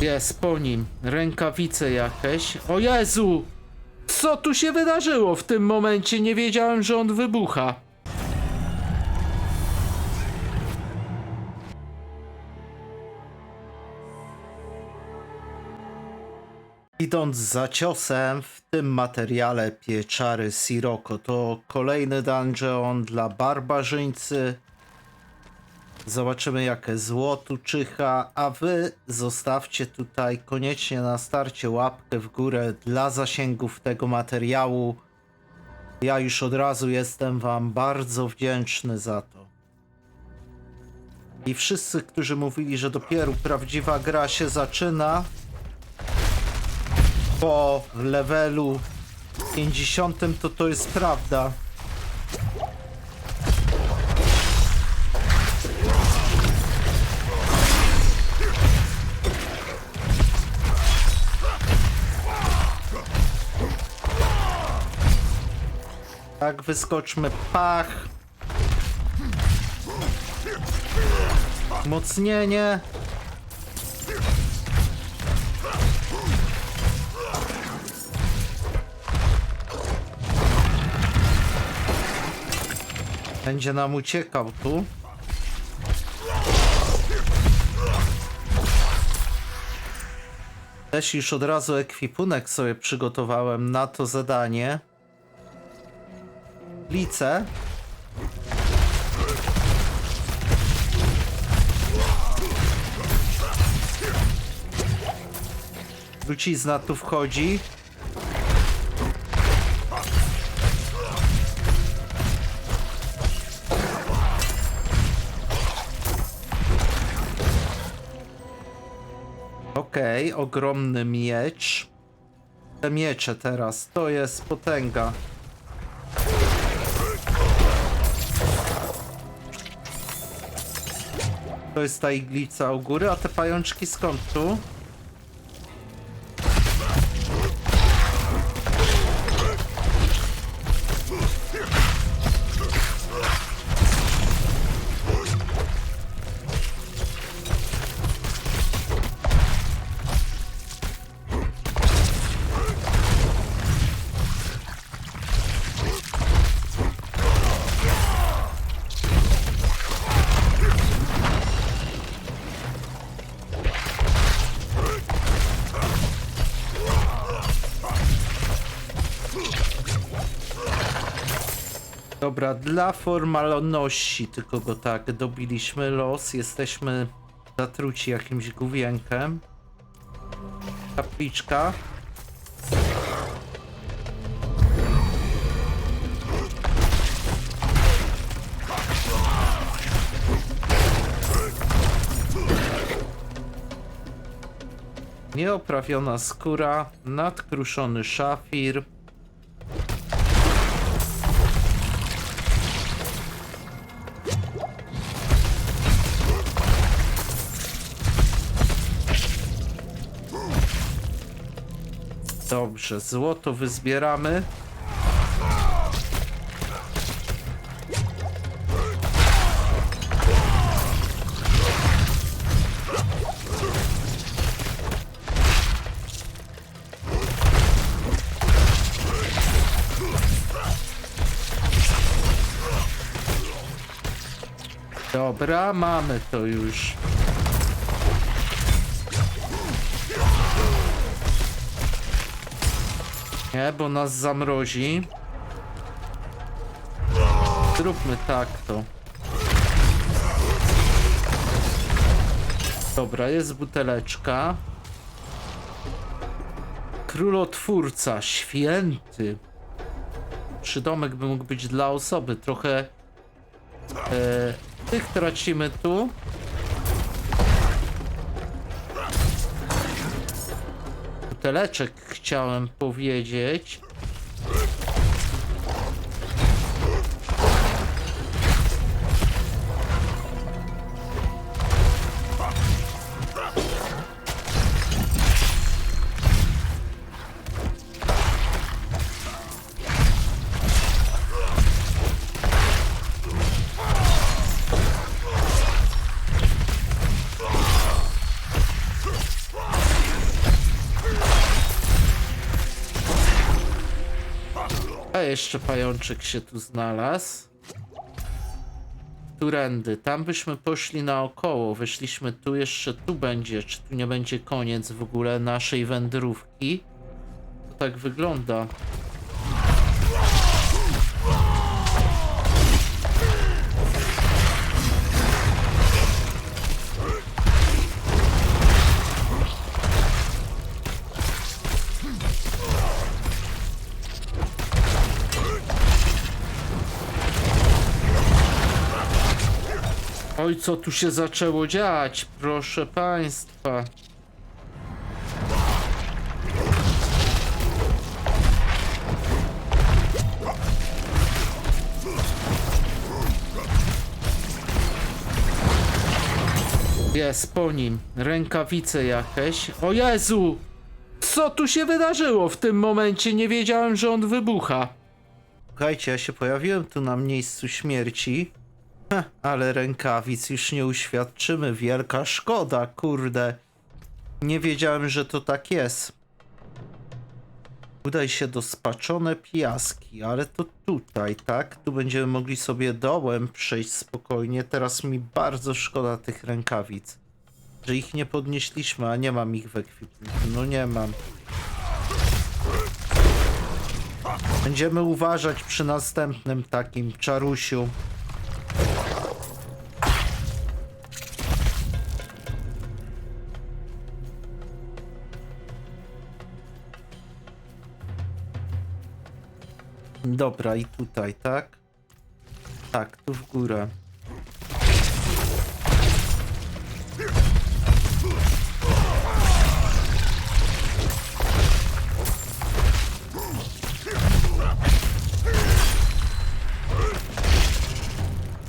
Jest po nim. Rękawice jakieś. O Jezu! Co tu się wydarzyło w tym momencie? Nie wiedziałem, że on wybucha. Idąc za ciosem w tym materiale pieczary Siroko to kolejny dungeon dla barbarzyńcy. Zobaczymy jakie zło tu czyha, a wy zostawcie tutaj koniecznie na starcie łapkę w górę dla zasięgów tego materiału. Ja już od razu jestem wam bardzo wdzięczny za to. I wszyscy, którzy mówili, że dopiero prawdziwa gra się zaczyna, po levelu 50 to to jest prawda. Tak, wyskoczmy. Pach. Mocnienie. Będzie nam uciekał tu. Też już od razu ekwipunek sobie przygotowałem na to zadanie. Lice. Trucizna tu wchodzi. Okej, ogromny miecz. Te miecze teraz, to jest potęga. To jest ta iglica u góry, a te pajączki skąd tu? Dobra, dla formalności tylko go tak dobiliśmy los. Jesteśmy zatruci jakimś główienkiem. Kapliczka. Nieoprawiona skóra, nadkruszony szafir. Dobrze, złoto wyzbieramy. Dobra, mamy to już. Nie, bo nas zamrozi. Zróbmy tak to. Dobra, jest buteleczka. Królotwórca, święty. Przydomek by mógł być dla osoby. Trochę e, tych tracimy tu. Buteleczek chciałem powiedzieć. A jeszcze pajączek się tu znalazł. Turędy. Tam byśmy poszli naokoło. Wyszliśmy tu, jeszcze tu będzie. Czy tu nie będzie koniec w ogóle naszej wędrówki? To tak wygląda. Oj, co tu się zaczęło dziać, proszę państwa. Jest po nim. Rękawice jakieś. O Jezu! Co tu się wydarzyło w tym momencie? Nie wiedziałem, że on wybucha. Słuchajcie, ja się pojawiłem tu na miejscu śmierci. Ale rękawic już nie uświadczymy. Wielka szkoda, kurde. Nie wiedziałem, że to tak jest. Udaj się do spaczone piaski, ale to tutaj, tak? Tu będziemy mogli sobie dołem przejść spokojnie. Teraz mi bardzo szkoda tych rękawic. Że ich nie podnieśliśmy, a nie mam ich w ekwipunku. No nie mam. Będziemy uważać przy następnym takim czarusiu. Dobra, i tutaj, tak? Tak, tu w górę.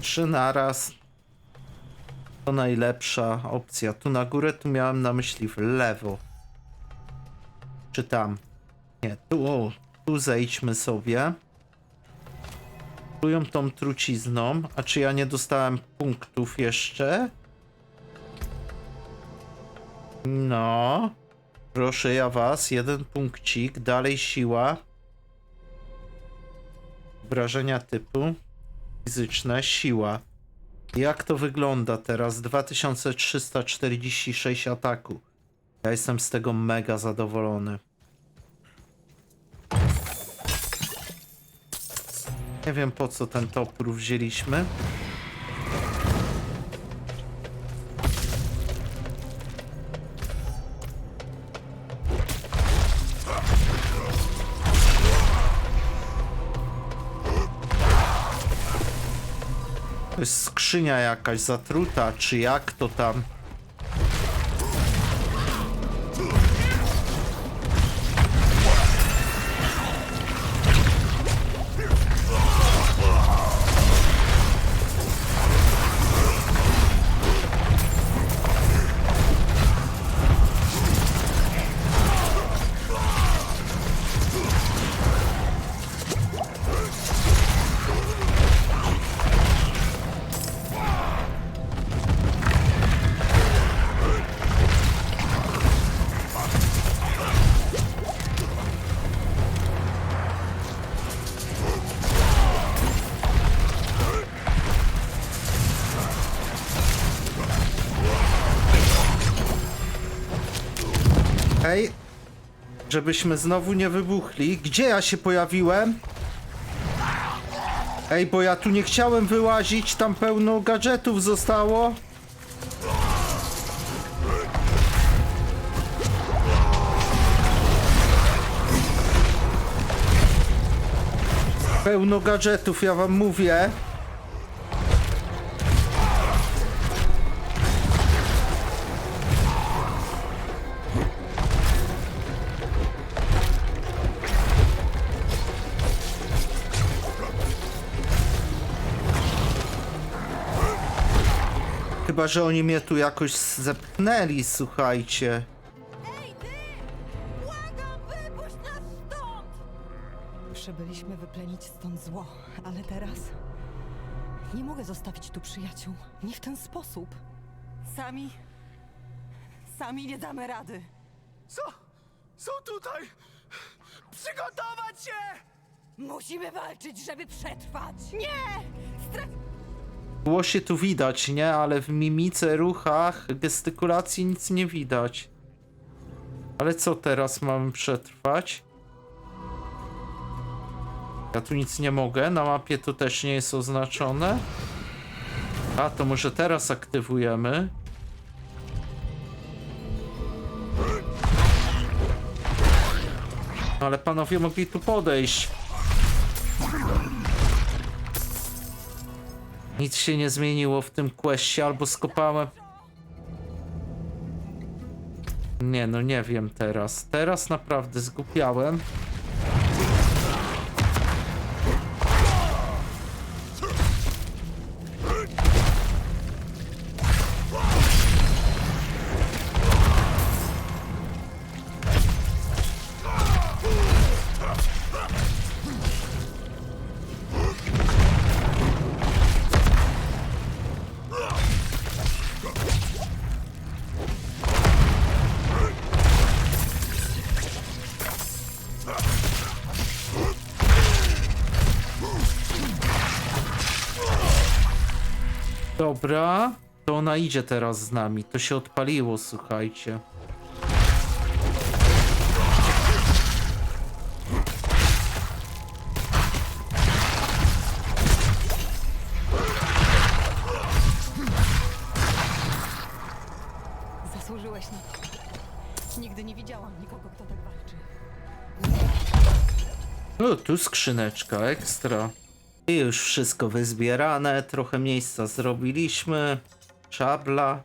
Trzy naraz. To najlepsza opcja. Tu na górę, tu miałem na myśli w lewo. Czy tam? Nie, tu, o, tu zejdźmy sobie. Czują tą trucizną. A czy ja nie dostałem punktów jeszcze? No. Proszę ja was, jeden punkcik. Dalej siła. Obrażenia typu fizyczne, siła. Jak to wygląda teraz? 2346 ataku. Ja jestem z tego mega zadowolony. Nie wiem po co ten topór wzięliśmy. To jest skrzynia jakaś zatruta, czy jak to tam? Hej, żebyśmy znowu nie wybuchli. Gdzie ja się pojawiłem? Ej, bo ja tu nie chciałem wyłazić, tam pełno gadżetów zostało. Pełno gadżetów, ja wam mówię. Chyba, że oni mnie tu jakoś zepchnęli, słuchajcie. Ej, ty! Błagam, wypuść nas stąd! Przybyliśmy wyplenić stąd zło, ale teraz nie mogę zostawić tu przyjaciół. Nie w ten sposób. Sami... Sami nie damy rady. Co? Są tutaj! Przygotować się! Musimy walczyć, żeby przetrwać! Nie! Stra... W głosie tu widać, nie? Ale w mimice, ruchach, gestykulacji nic nie widać. Ale co teraz mamy przetrwać? Ja tu nic nie mogę, na mapie to też nie jest oznaczone. A, to może teraz aktywujemy. No ale panowie mogli tu podejść. Nic się nie zmieniło w tym questie, albo skopałem. Nie, no nie wiem teraz. Teraz naprawdę zgupiałem. Dobra, to ona idzie teraz z nami. To się odpaliło, słuchajcie. Zasłużyłeś na to. Nigdy nie widziałam nikogo, kto tak walczy. O, tu skrzyneczka, ekstra. Już wszystko wyzbierane, trochę miejsca zrobiliśmy. Szabla.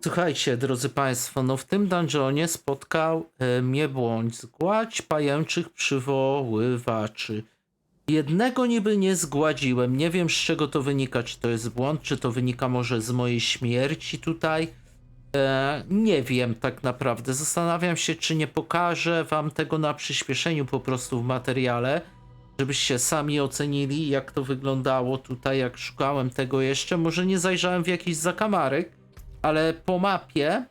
Słuchajcie, drodzy Państwo, no w tym dungeonie spotkał e, mnie błąd. Zgładź pajęczych przywoływaczy. Jednego niby nie zgładziłem. Nie wiem z czego to wynika, czy to jest błąd, czy to wynika może z mojej śmierci tutaj. E, nie wiem tak naprawdę. Zastanawiam się, czy nie pokażę wam tego na przyspieszeniu po prostu w materiale, żebyście sami ocenili, jak to wyglądało tutaj, jak szukałem tego jeszcze. Może nie zajrzałem w jakiś zakamarek, ale po mapie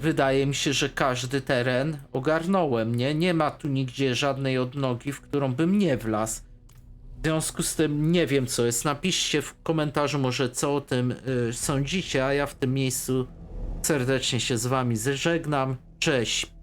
wydaje mi się, że każdy teren ogarnąłem, nie? Nie ma tu nigdzie żadnej odnogi, w którą bym nie wlazł. W związku z tym nie wiem co jest. Napiszcie w komentarzu może co o tym y, sądzicie, a ja w tym miejscu serdecznie się z wami zeżegnam. Cześć.